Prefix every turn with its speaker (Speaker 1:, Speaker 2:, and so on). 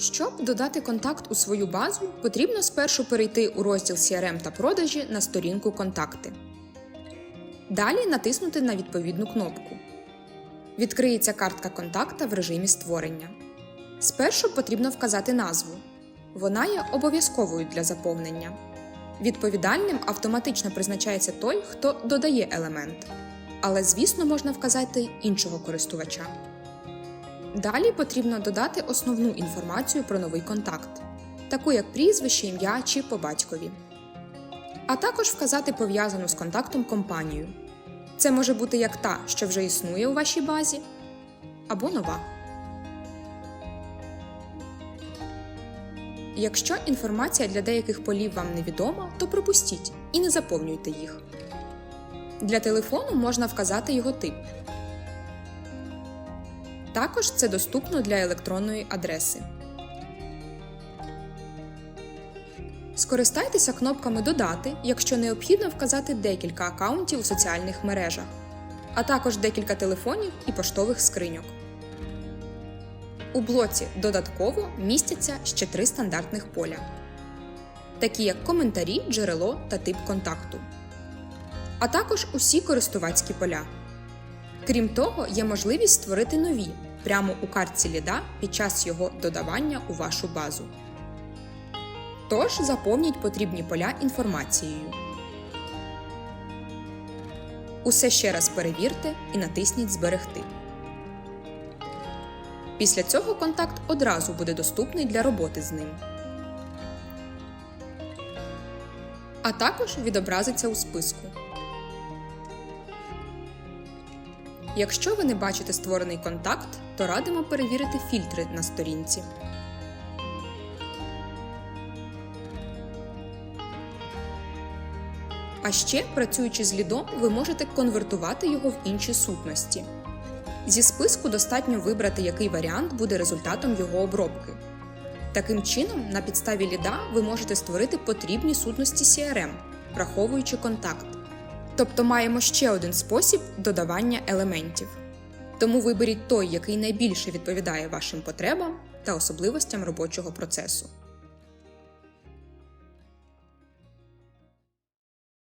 Speaker 1: Щоб додати контакт у свою базу, потрібно спершу перейти у розділ CRM та продажі на сторінку Контакти. Далі натиснути на відповідну кнопку. Відкриється картка контакта в режимі створення. Спершу потрібно вказати назву. Вона є обов'язковою для заповнення. Відповідальним автоматично призначається той, хто додає елемент. Але, звісно, можна вказати іншого користувача. Далі потрібно додати основну інформацію про новий контакт, таку як прізвище, ім'я чи по батькові. А також вказати пов'язану з контактом компанію. Це може бути як та, що вже існує у вашій базі, або нова. Якщо інформація для деяких полів вам невідома, то пропустіть і не заповнюйте їх. Для телефону можна вказати його тип. Також це доступно для електронної адреси. Скористайтеся кнопками Додати, якщо необхідно вказати декілька аккаунтів у соціальних мережах, а також декілька телефонів і поштових скриньок. У блоці Додатково містяться ще три стандартних поля, такі як коментарі, джерело та тип контакту, а також усі користувацькі поля. Крім того, є можливість створити нові прямо у картці ліда під час його додавання у вашу базу. Тож заповніть потрібні поля інформацією. Усе ще раз перевірте і натисніть Зберегти. Після цього контакт одразу буде доступний для роботи з ним. А також відобразиться у списку. Якщо ви не бачите створений контакт, то радимо перевірити фільтри на сторінці. А ще, працюючи з лідом, ви можете конвертувати його в інші сутності. Зі списку достатньо вибрати, який варіант буде результатом його обробки. Таким чином, на підставі ліда ви можете створити потрібні сутності CRM, враховуючи контакт. Тобто маємо ще один спосіб додавання елементів. Тому виберіть той, який найбільше відповідає вашим потребам та особливостям робочого процесу.